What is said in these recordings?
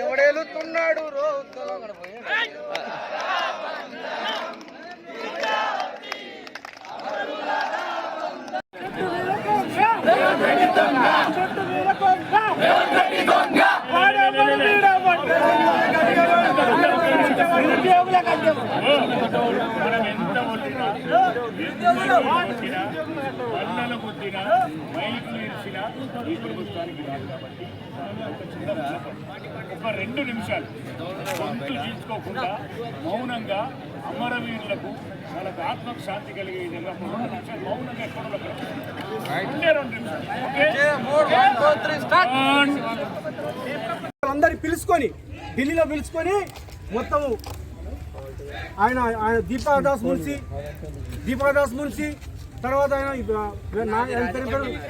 ఎవడేలుతున్నాడు రో తెలంగాణ మనం ఎంత కొట్టినా కొట్టినా బండలు ఈ ప్రభుత్వానికి రాదు కాబట్టి ఒక చిన్న ఒక రెండు నిమిషాలు. గొంతు తీసుకోకుండా మౌనంగా అమరవీరులకు వాళ్ళకు ఆత్మకు శాంతి కలిగే విధంగా ఒక రెండు నిమిషాలు మౌనంగా ఎక్కడ ఉండే రెండు నిమిషాలు. అందరి పిలుచుకొని ఢిల్లీలో పిలుచుకొని మొత్తము ఆయన ఆయన దీపాదాస్ మున్సి దీపాదాస్ మున్సి తర్వాత ఆయన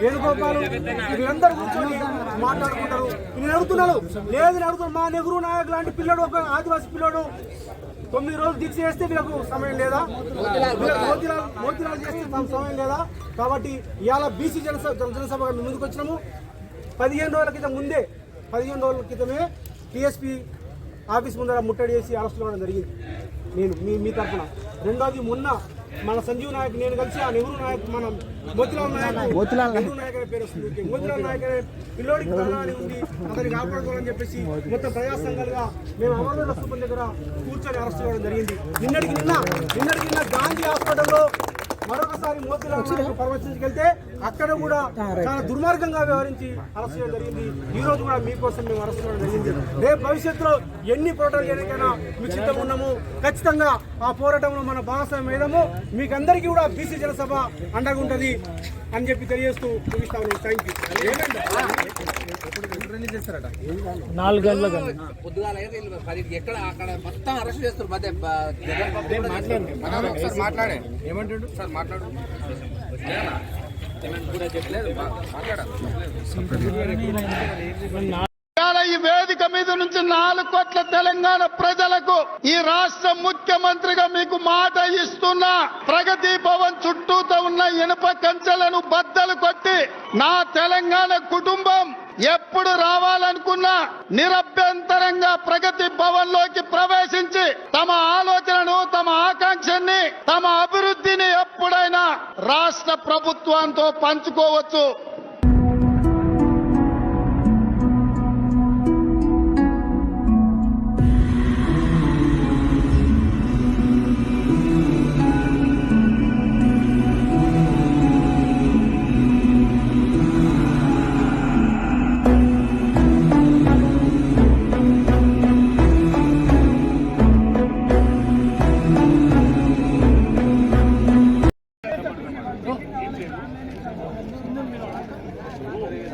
వేణుగోపాలు నా- వీళ్ళందరూ కూర్చొని మాట్లాడుకుంటారు. నేను అడుగుతున్నాను లేదు నేను అడుగుతున్నాను మా నెహ్రూ నాయక్ లాంటి పిల్లడు ఒక ఆదివాసీ పిల్లడు. తొమ్మిది రోజులు దీక్ష చేస్తే వీళ్ళకు సమయం లేదా? వీళ్ళకు మోతీలాల్ మోతీలాల్ చేస్తే తమ సమయం లేదా? కాబట్టి ఇవాళ బీసీ జనసభ జనసభ ముందుకు వచ్చినాము. పదిహేను రోజుల క్రితం ముందే పదిహేను రోజుల క్రితమే టీఎస్పీ ఆఫీస్ ముందర ముట్టడి చేసి అరెస్ట్ కావడం జరిగింది. నేను మీ మీ తరఫున. రెండోది మొన్న మన సంజీవ్ నాయక్ నేను కలిసి ఆ నెహ్రూ నాయక్ మన మోతిలాల్ నాయక్ నెహ్రూ నాయక్ అనే పేరు వస్తుంది. మోతిలాల్ నాయక్ అనే పిల్లోడికి ప్రాణాలు ఉంది అతన్ని కాపాడుకోవాలని చెప్పేసి మొత్తం ప్రజా సంఘాలుగా మేము అమరవీరుల స్థూపం దగ్గర కూర్చొని అరెస్ట్ చేయడం జరిగింది. నిన్నటికి నిన్న నిన్నటికి నిన్న గాంధీ హాస్పిటల్లో మరొకసారి మోతిలాల్ నాయక్ పరామర్శించుకెళ్తే అక్కడ కూడా చాలా దుర్మార్గంగా వ్యవహరించి అరెస్ట్ చేయడం జరిగింది. ఈ రోజు కూడా మీకోసం మేము అరెస్ట్ చేయడం జరిగింది. రేపు భవిష్యత్తులో ఎన్ని పోరాటాలు చేయడానికైనా మీకు సిద్ధంగా ఉన్నాము. ఖచ్చితంగా ఆ పోరాటంలో మన భాగస్వామ్యం ఏదమో మీకు అందరికీ కూడా బీసీ జనసభ అండగా ఉంటుంది అని చెప్పి తెలియజేస్తూ ముగిస్తాను థ్యాంక్ యూ నాలుగు గంటల పొద్దుగాల ఎక్కడ అక్కడ మొత్తం అరెస్ట్ చేస్తారు మధ్య బ- జగన్ బాబు కూడా చేస్తారు. ఒకసారి మాట్లాడే ఏమంటాడు? సార్ మాట్లాడు ఈ వేదిక మీద నుంచి నాలుగు కోట్ల తెలంగాణ ప్రజలకు ఈ రాష్ట్ర ముఖ్యమంత్రిగా మీకు మాట ఇస్తున్నా. ప్రగతి భవన్ చుట్టూతో ఉన్న ఇనుప కంచెలను బద్దలు కొట్టి నా తెలంగాణ కుటుంబం ఎప్పుడు రావాలనుకున్నా నిరభ్యంతరంగా ప్రగతి భవన్లోకి ప్రవేశించి తమ ఆలోచనను తమ ఆకాంక్షని తమ అభివృద్ధి రాష్ట్ర ప్రభుత్వంతో పంచుకోవచ్చు.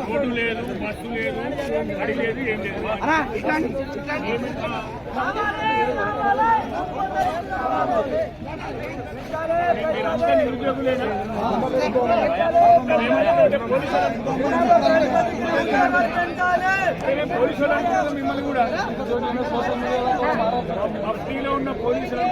రోడ్డు లేదు బస్సు లేదు బడి లేదు ఏం లేదు. మీరంతా నిరుద్యోగులేనా? ఏమంటారంటే పోలీసులు అనుకుంటున్నాం మిమ్మల్ని కూడా. మఫ్టీలో ఉన్న పోలీసులు